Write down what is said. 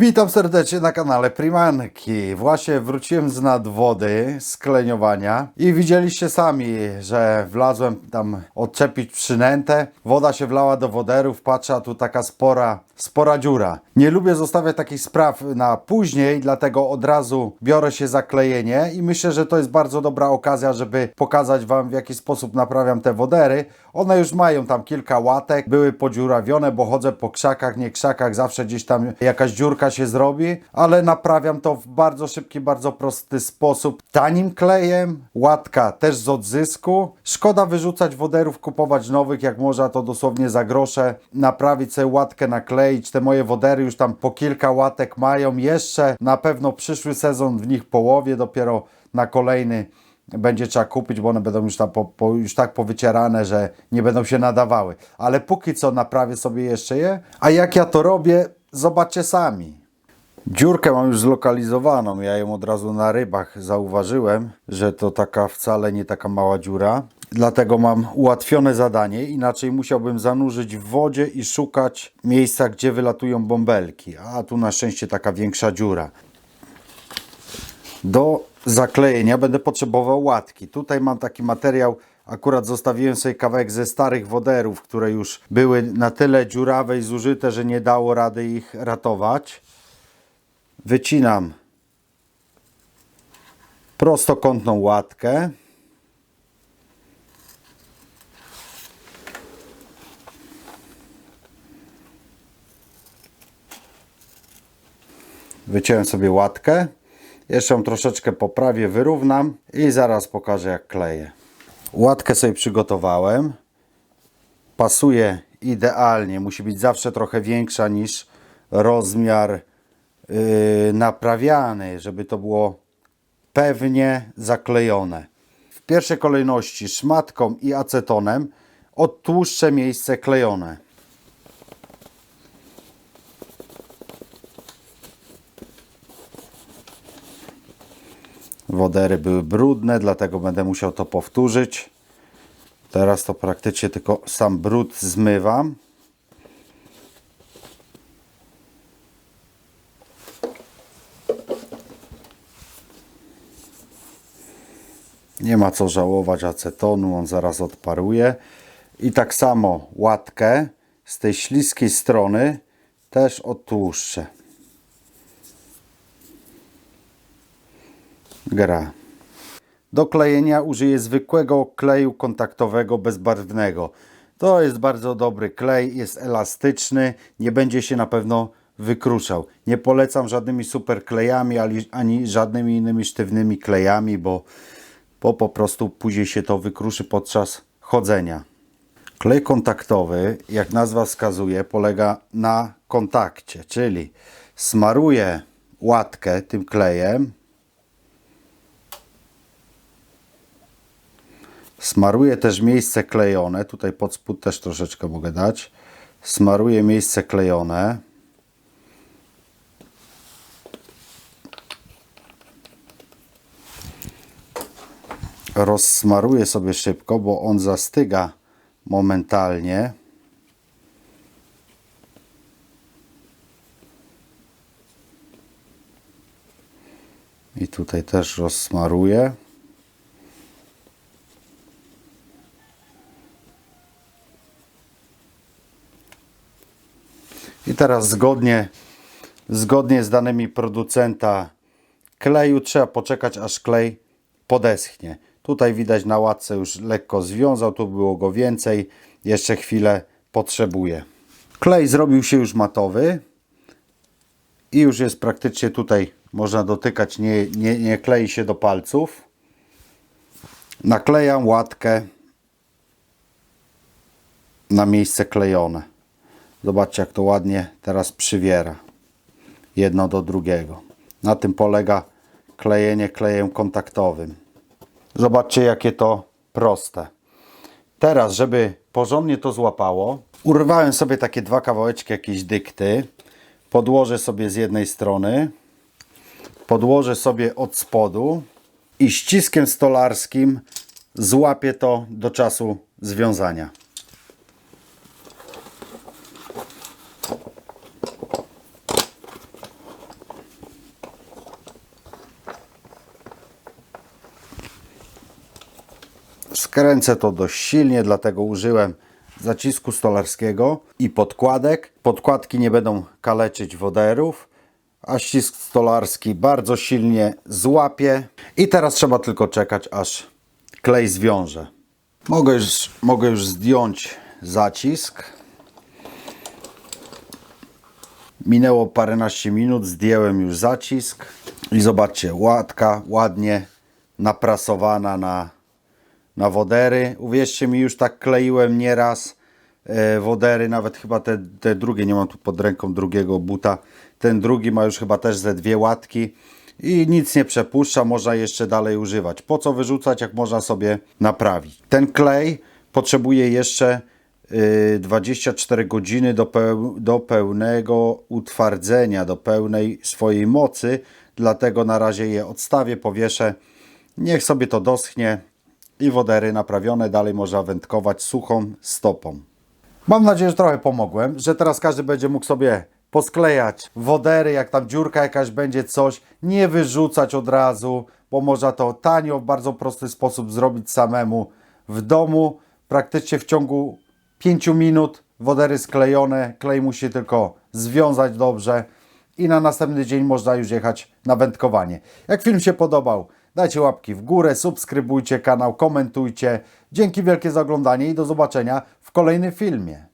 Witam serdecznie na kanale Primanki. Właśnie wróciłem z nadwody, z kleniowania i widzieliście sami, że wlazłem tam odczepić przynętę. Woda się wlała do woderów, patrzę, a tu taka spora, spora dziura. Nie lubię zostawiać takich spraw na później, dlatego od razu biorę się za klejenie i myślę, że to jest bardzo dobra okazja, żeby pokazać Wam w jaki sposób naprawiam te wodery. One już mają tam kilka łatek, były podziurawione, bo chodzę po krzakach, nie krzakach, zawsze gdzieś tam jakaś dziurka się zrobi, ale naprawiam to w bardzo szybki, bardzo prosty sposób. Tanim klejem, łatka też z odzysku. Szkoda wyrzucać woderów, kupować nowych, jak można to dosłownie za grosze, naprawić sobie łatkę, nakleić. Te moje wodery już tam po kilka łatek mają. Jeszcze na pewno przyszły sezon w nich połowie, dopiero na kolejny będzie trzeba kupić, bo one będą już, tam po, po, już tak powycierane, że nie będą się nadawały. Ale póki co naprawię sobie jeszcze je. A jak ja to robię, zobaczcie sami. Dziurkę mam już zlokalizowaną, ja ją od razu na rybach zauważyłem, że to taka wcale nie taka mała dziura. Dlatego mam ułatwione zadanie, inaczej musiałbym zanurzyć w wodzie i szukać miejsca, gdzie wylatują bąbelki. A tu na szczęście taka większa dziura. Do zaklejenia będę potrzebował łatki. Tutaj mam taki materiał, akurat zostawiłem sobie kawałek ze starych woderów, które już były na tyle dziurawe i zużyte, że nie dało rady ich ratować. Wycinam prostokątną łatkę. Wyciąłem sobie łatkę. Jeszcze ją troszeczkę poprawię, wyrównam i zaraz pokażę jak kleję. Łatkę sobie przygotowałem. Pasuje idealnie. Musi być zawsze trochę większa niż rozmiar yy, naprawiany, żeby to było pewnie zaklejone. W pierwszej kolejności szmatką i acetonem odtłuszczę miejsce klejone. Wodery były brudne, dlatego będę musiał to powtórzyć. Teraz to praktycznie tylko sam brud zmywam. Nie ma co żałować acetonu, on zaraz odparuje. I tak samo łatkę z tej śliskiej strony też odtłuszczę. Gra. Do klejenia użyję zwykłego kleju kontaktowego bezbarwnego. To jest bardzo dobry klej, jest elastyczny, nie będzie się na pewno wykruszał. Nie polecam żadnymi super klejami ani, ani żadnymi innymi sztywnymi klejami, bo, bo po prostu później się to wykruszy podczas chodzenia. Klej kontaktowy, jak nazwa wskazuje, polega na kontakcie, czyli smaruję łatkę tym klejem, Smaruję też miejsce klejone. Tutaj pod spód też troszeczkę mogę dać. Smaruję miejsce klejone. Rozsmaruję sobie szybko, bo on zastyga momentalnie. I tutaj też rozsmaruję. Teraz zgodnie, zgodnie z danymi producenta kleju trzeba poczekać aż klej podeschnie. Tutaj widać na łatce już lekko związał, tu było go więcej. Jeszcze chwilę potrzebuje. Klej zrobił się już matowy i już jest praktycznie tutaj można dotykać, nie, nie, nie klei się do palców. Naklejam łatkę na miejsce klejone. Zobaczcie, jak to ładnie teraz przywiera. Jedno do drugiego. Na tym polega klejenie klejem kontaktowym. Zobaczcie, jakie to proste. Teraz, żeby porządnie to złapało, urwałem sobie takie dwa kawałeczki jakiejś dykty. Podłożę sobie z jednej strony, podłożę sobie od spodu i ściskiem stolarskim złapię to do czasu związania. Skręcę to dość silnie, dlatego użyłem zacisku stolarskiego i podkładek. Podkładki nie będą kaleczyć woderów, a ścisk stolarski bardzo silnie złapie. I teraz trzeba tylko czekać, aż klej zwiąże. Mogę już, mogę już zdjąć zacisk. Minęło paręnaście minut, zdjąłem już zacisk i zobaczcie, łatka ładnie naprasowana na, na wodery. Uwierzcie mi, już tak kleiłem nieraz e, wodery, nawet chyba te, te drugie, nie mam tu pod ręką drugiego buta. Ten drugi ma już chyba też ze dwie łatki i nic nie przepuszcza, można jeszcze dalej używać. Po co wyrzucać, jak można sobie naprawić? Ten klej potrzebuje jeszcze y, 24 godziny do, peł, do pełnego utwardzenia, do pełnej swojej mocy, dlatego na razie je odstawię, powieszę. Niech sobie to doschnie i wodery naprawione, dalej można wędkować suchą stopą. Mam nadzieję, że trochę pomogłem, że teraz każdy będzie mógł sobie posklejać wodery, jak tam dziurka jakaś będzie coś, nie wyrzucać od razu, bo można to tanio, w bardzo prosty sposób zrobić samemu w domu. Praktycznie w ciągu 5 minut wodery sklejone, klej musi tylko związać dobrze i na następny dzień można już jechać na wędkowanie. Jak film się podobał, dajcie łapki w górę, subskrybujcie kanał, komentujcie. Dzięki wielkie za oglądanie i do zobaczenia w kolejnym filmie.